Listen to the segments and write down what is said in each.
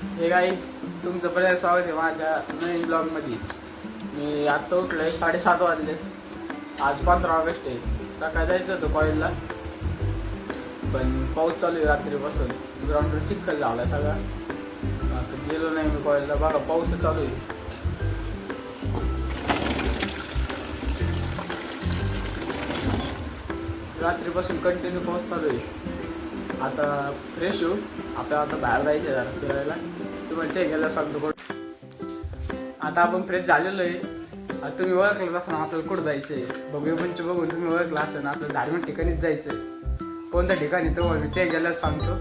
हे काही तुमचं पहिलं स्वागत आहे माझ्या नवीन ब्लॉगमध्ये मी आत्ता उठलो आहे साडेसात वाजले. आज पंधरा ऑगस्ट आहे. सकाळी जायचं होतं कॉलेजला पण पाऊस चालू आहे रात्रीपासून. ग्राउंडवर चिखल झाला सगळा. आता गेलो नाही मी कॉलेजला बघा पाऊस चालू आहे. रात्रीपासून कंटिन्यू पाऊस चालू आहे. आता फ्रेश होऊ आपल्याला आता बाहेर जायचं जरा फिरायला. तू ते गेलं सांगतो कुठं. आता आपण फ्रेश झालेलो आहे. आता तुम्ही ओळखलं असं आपल्याला कुठं जायचं आहे बघू पंच म्हणजे बघून तुम्ही ओळखलं असं ना आपल्याला धार्मिक ठिकाणीच जायचं आहे कोणत्या ठिकाणी तो मी ते गेल्यावर सांगतो.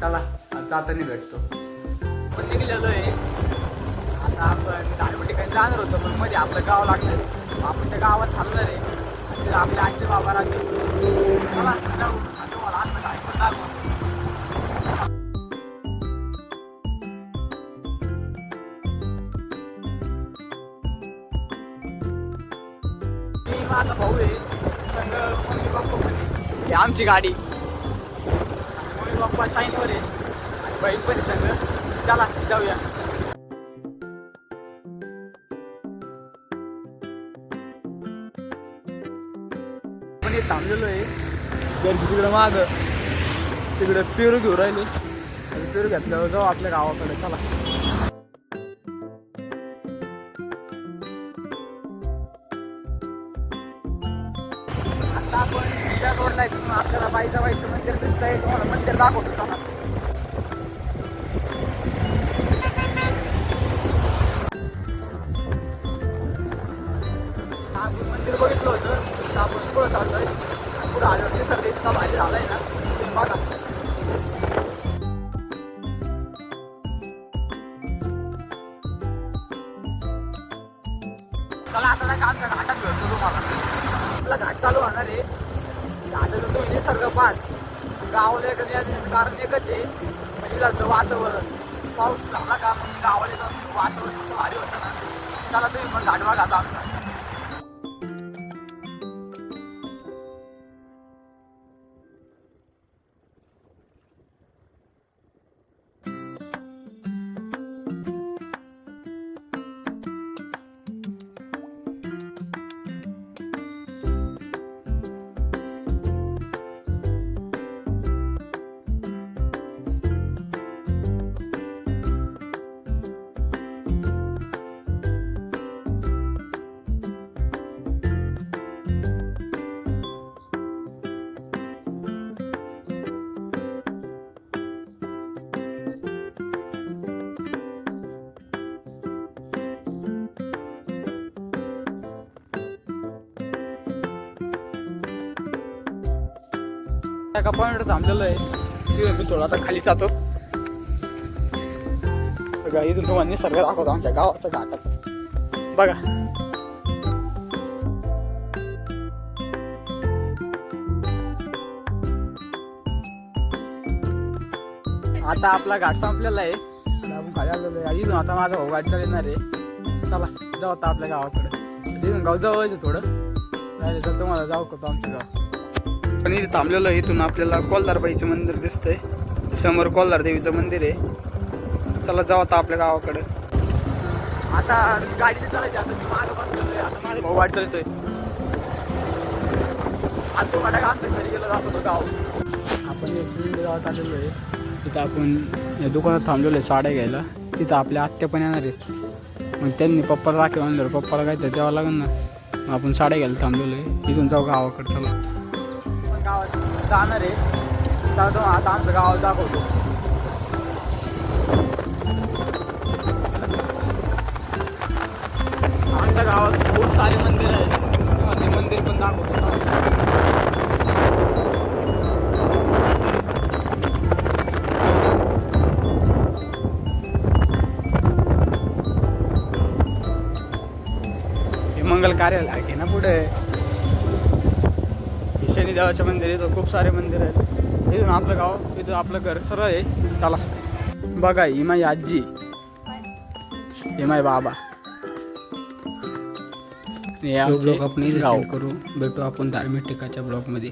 चला जाताना भेटतो पण निघलेलो आहे. आता आपण धार्मिक ठिकाणी जाणार होतो पण मध्ये आपलं गाव लागलं. आपण त्या गावात थांबणार आहे. आपल्या तिथं आजचे बाबा राहते चला जाऊ. माझा भाऊ आहे संग मम्मी पप्पा पण आमची गाडी. मम्मी पप्पा शाईनवर आहे. आणि बहीण पण आहे संग चला जाऊया. पण हे थांबलेलो आहे. घरची तिकडं माग. तिकडे पेरू घेऊ राहिले. पेरू घेतल्यावर जाऊ आपल्या गावाकडे. चला. आता आपण त्या रोडला आपल्याला बाईचा मंदिर दिसतंय तुम्हाला मंदिर दाखवतो चला आपण मंदिर बघितलं होतं आपण पुढं चाललोय पुढं आल्यावर निसर्ग इतका भारी झालाय ना बघा चला आता ना भेटतो तुम्हाला. आपला घाट चालू होणार आहे. घाटाचं तुम्ही निसर्ग पाच गावाला एक कारण एकच आहे म्हणजे महिलाचं वातावरण. पाऊस झाला का मग गावाला वातावरण भारी होतं ना चला तुम्ही मग गाठवा घाता आमचा. एका पॉईंटवर थांबलेलो आहे. मी थोडा आता खाली जातो. बघा इथून तुम्हाला निसर्ग दाखवतो आमच्या गावाच्या घाटात बघा. आता आपला घाट संपलेला आहे. आपण खाली आलेलो आहे. इथून आता माझा भाऊ गाडी येणार आहे. चला जाऊ आता आपल्या गावाकडे. इथून गाव जवळच आहे थोडं. राहिले तुम्हाला जाऊ करतो आमचं गाव. पण इथे थांबलेलो आहे. इथून आपल्याला कोल्हारबाईचं मंदिर दिसतंय. समोर कोल्हार देवीचं मंदिर आहे. चला जाऊ आता आपल्या गावाकडे. आता गाडी चालायची आता माझा भाऊ वाट चालतोय. आज आमच्या घरी गेलो जातो गाव आपण गावात आलेलो आहे. तिथं आपण या दुकानात थांबलेलो आहे साड्या घ्यायला. तिथं आपल्या आत्या पण येणार आहेत. मग त्यांनी पप्पाला राखे म्हणलं पप्पाला काय तर द्यावं लागेल ना. आपण साड्या घ्यायला थांबलेलो आहे. तिथून जाऊ गावाकडे चला. गावात जाणार आहे. चालतो आता आमचं गाव दाखवतो. आमच्या गावात खूप सारे मंदिर आहेत. ते मंदिर पण दाखवतो. हे मंगल कार्यालय आहे ना पुढे? हे शनिदेवाचे मंदिर इथं खूप सारे मंदिर आहेत. इथून आपलं गाव इथून आपलं घर सरळ आहे. चला. बघा ही माझी आजी. हे माझे बाबा. आमचे ब्लॉग आपण करू. भेटू आपण धार्मिक ठिकाणच्या ब्लॉगमध्ये.